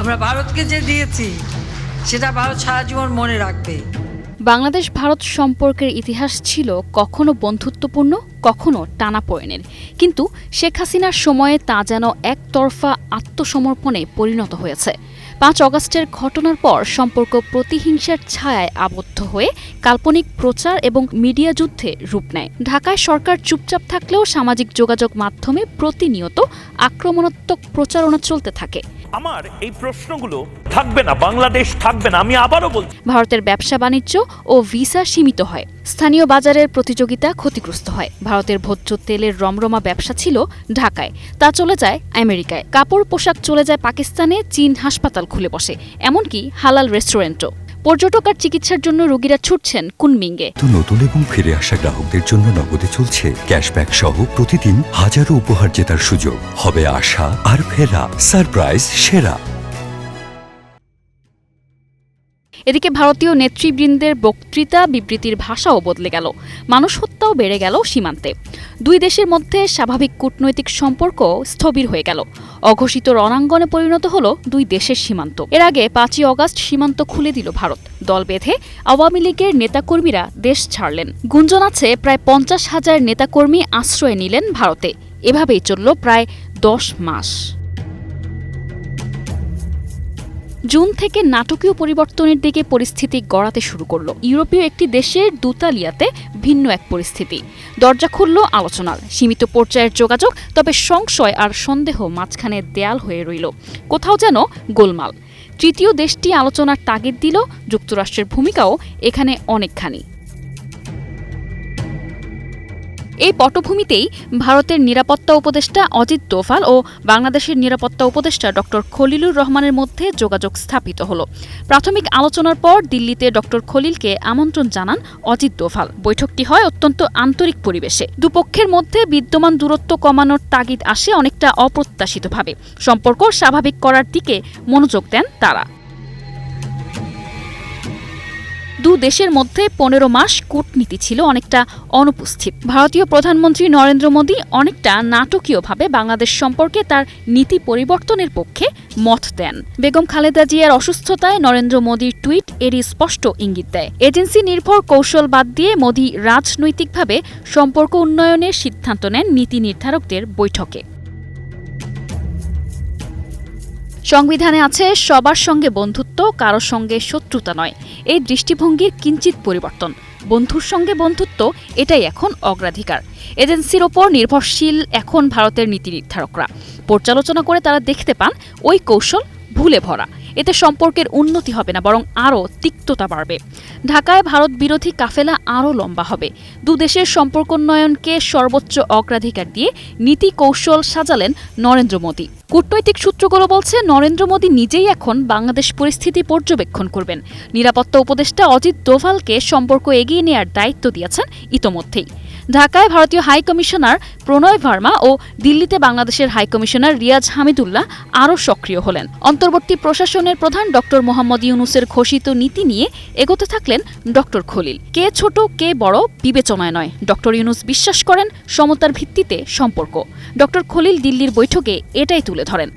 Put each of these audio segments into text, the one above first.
আমরা ভারতকে যে দিয়েছি, সেটা ভারত সারা জীবন মনে রাখবে। বাংলাদেশ ভারত সম্পর্কের ইতিহাস ছিল কখনো বন্ধুত্বপূর্ণ, কখনো টানাপোড়েনের। কিন্তু শেখ হাসিনার সময়ে তা যেন একতরফা আত্মসমর্পণে পরিণত হয়েছে। পাঁচ অগস্টের ঘটনার পর সম্পর্ক প্রতিহিংসার ছায়ায় আবদ্ধ হয়ে কাল্পনিক প্রচার এবং মিডিয়া যুদ্ধে রূপ নেয়। ঢাকায় সরকার চুপচাপ থাকলেও সামাজিক যোগাযোগ মাধ্যমে প্রতিনিয়ত আক্রমণাত্মক প্রচারণা চলতে থাকে। আমার এই প্রশ্নগুলো থাকবে না, বাংলাদেশ থাকবে না, আমি আবারও বলছি। ভারতের ব্যবসা বাণিজ্য ও ভিসা সীমিত হয়। স্থানীয় বাজারের প্রতিযোগিতা ক্ষতিগ্রস্ত হয়। ভারতের ভোজ্য তেলের রমরমা ব্যবসা ছিল ঢাকায়। তা চলে যায় আমেরিকায়। কাপড় পোশাক চলে যায় পাকিস্তানে, চীন হাসপাতাল খুলে বসে। এমনকি হালাল রেস্টুরেন্টও। পর্যটক আর চিকিৎসার জন্য রোগীরা ছুটছেন কুনমিঙ্গে তো নতুন এবং ফিরে আসা গ্রাহকদের জন্য নগদে চলছে ক্যাশব্যাক সহ প্রতিদিন হাজারো উপহার জেতার সুযোগ। হবে আশা আর ফেরা, সারপ্রাইজ, সেরা। এদিকে ভারতীয় নেতৃবৃন্দের বক্তৃতা, বিবৃতির ভাষাও বদলে গেল। মানুষ হত্যাও বেড়ে গেল সীমান্তে। দুই দেশের মধ্যে স্বাভাবিক কূটনৈতিক সম্পর্ক স্থবির হয়ে গেল। অঘোষিত রণাঙ্গনে পরিণত হলো দুই দেশের সীমান্ত। এর আগে পাঁচই অগাস্ট সীমান্ত খুলে দিল ভারত। দল বেঁধে আওয়ামী লীগের নেতাকর্মীরা দেশ ছাড়লেন। গুঞ্জন আছে, প্রায় পঞ্চাশ হাজার নেতাকর্মী আশ্রয় নিলেন ভারতে। এভাবেই চলল প্রায় দশ মাস। জুন থেকে নাটকীয় পরিবর্তনের দিকে পরিস্থিতি গড়াতে শুরু করল। ইউরোপীয় একটি দেশের দুতালিয়াতে ভিন্ন এক পরিস্থিতি। দরজা খুলল আলোচনার। সীমিত পর্যায়ের যোগাযোগ, তবে সংশয় আর সন্দেহ মাঝখানে দেয়াল হয়ে রইল। কোথাও যেন গোলমাল। তৃতীয় দেশটি আলোচনার তাগিদ দিল। যুক্তরাষ্ট্রের ভূমিকাও এখানে অনেকখানি। এই পটভূমিতেই ভারতের নিরাপত্তা উপদেষ্টা অজিত দোভাল ও বাংলাদেশের নিরাপত্তা উপদেষ্টা ডক্টর খলিলুর রহমানের মধ্যে যোগাযোগ স্থাপিত হল। প্রাথমিক আলোচনার পর দিল্লিতে ডক্টর খলিলকে আমন্ত্রণ জানান অজিত দোভাল। বৈঠকটি হয় অত্যন্ত আন্তরিক পরিবেশে। দুপক্ষের মধ্যে বিদ্যমান দূরত্ব কমানোর তাগিদ আসে অনেকটা অপ্রত্যাশিতভাবে। সম্পর্ক স্বাভাবিক করার দিকে মনোযোগ দেন তারা। দু দেশের মধ্যে পনেরো মাস কূটনীতি ছিল অনেকটা অনুপস্থিত। ভারতীয় প্রধানমন্ত্রী নরেন্দ্র মোদী অনেকটা নাটকীয়ভাবে বাংলাদেশ সম্পর্কে তার নীতি পরিবর্তনের পক্ষে মত দেন। বেগম খালেদা জিয়ার অসুস্থতায় নরেন্দ্র মোদীর টুইট এরই স্পষ্ট ইঙ্গিত দেয়। এজেন্সি নির্ভর কৌশল বাদ দিয়ে মোদী রাজনৈতিকভাবে সম্পর্ক উন্নয়নের সিদ্ধান্ত নেন নীতি নির্ধারকদের বৈঠকে। সংবিধানে আছে, সবার সঙ্গে বন্ধুত্ব কারও সঙ্গে শত্রুতা নয়। এই দৃষ্টিভঙ্গির কিঞ্চিত পরিবর্তন। বন্ধুর সঙ্গে বন্ধুত্ব, এটাই এখন অগ্রাধিকার। এজেন্সির ওপর নির্ভরশীল এখন ভারতের নীতি নির্ধারকরা। পর্যালোচনা করে তারা দেখতে পান, ওই কৌশল ভুলে ভরা। এতে সম্পর্কের উন্নতি হবে না, বরং আরও তিক্ততা বাড়বে। ঢাকায় ভারত বিরোধী কাফেলা আরও লম্বা হবে। দু দেশের সম্পর্কোন্নয়নকে সর্বোচ্চ অগ্রাধিকার দিয়ে নীতি কৌশল সাজালেন নরেন্দ্র মোদী। কূটনৈতিক সূত্রগুলো বলছে, নরেন্দ্র মোদী নিজেই এখন বাংলাদেশ পরিস্থিতি পর্যবেক্ষণ করবেন। নিরাপত্তা উপদেষ্টা অজিত দোভালকে সম্পর্ক এগিয়ে নেয়ার দায়িত্ব দিয়েছেন ইতোমধ্যেই। ঢাকায় ভারতীয় হাই কমিশনার প্রণয় ভার্মা ও দিল্লিতে বাংলাদেশের হাই কমিশনার রিয়াজ হামিদুল্লাহ আরও সক্রিয় হলেন। অন্তর্বর্তী প্রশাসনের প্রধান ডক্টর মোহাম্মদ ইউনুসের ঘোষিত নীতি নিয়ে এগোতে থাকলেন ডক্টর খলিল। কে ছোট, কে বড় বিবেচনায় নয়। ডক্টর ইউনুস বিশ্বাস করেন সমতার ভিত্তিতে সম্পর্ক। ডক্টর খলিল দিল্লির বৈঠকে এটাই তুলে ধরেন।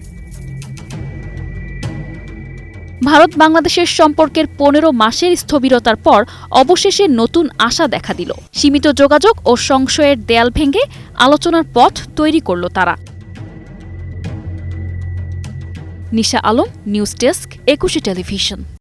ভারত বাংলাদেশের সম্পর্কের পনেরো মাসের স্থবিরতার পর অবশেষে নতুন আশা দেখা দিল। সীমিত যোগাযোগ ও সংশয়ের দেয়াল ভেঙে আলোচনার পথ তৈরি করল তারা। Nisha Alam, news desk, Ekushey television.